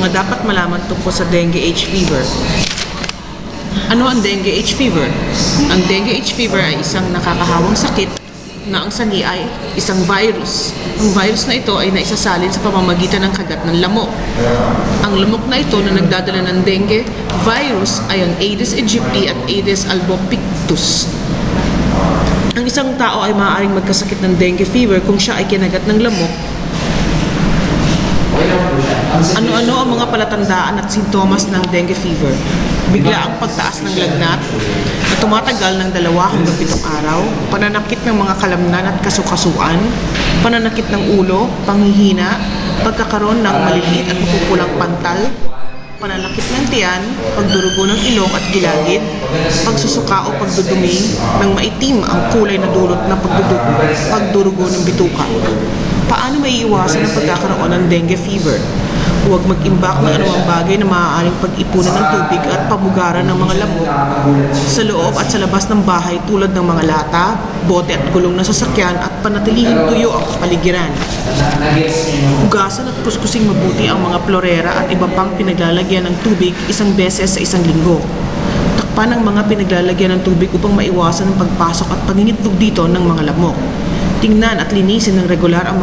Mga dapat malaman tungkol sa dengue H fever. Ano ang dengue H fever? Ang dengue H fever ay isang nakakahawang sakit na ang sani ay isang virus. Ang virus na ito ay naisasalin sa pamamagitan ng kagat ng lamok. Ang lamok na ito na nagdadala ng dengue virus ay ang Aedes aegypti at Aedes albopictus. Ang isang tao ay maaaring magkasakit ng dengue fever kung siya ay kinagat ng lamok ano-ano ang mga palatandaan at sintomas ng dengue fever? Bigla ang pagtaas ng lagnat na tumatagal ng dalawa hanggang pitong araw, pananakit ng mga kalamnan at kasukasuan, pananakit ng ulo, panghihina, pagkakaroon ng maliliit at mapupulang pantal, pananakit ng tiyan, pagdurugo ng ilong at gilagid, pagsusuka o pagdudumi ng maitim ang kulay na dulot na pagdudugo, pagdurugo ng bituka. Paano may iwasan ang pagkakaroon ng dengue fever? Huwag mag-imbak ng anumang bagay na maaaring pag-ipunan ng tubig at pamugaran ng mga lamok sa loob at sa labas ng bahay tulad ng mga lata, bote at gulong ng sasakyan at panatilihing tuyo ang kapaligiran. Hugasan at kuskusing mabuti ang mga florera at iba pang pinaglalagyan ng tubig isang beses sa isang linggo. Takpan ang mga pinaglalagyan ng tubig upang maiwasan ang pagpasok at pangingitlog dito ng mga lamok. Tingnan at linisin ng regular ang mga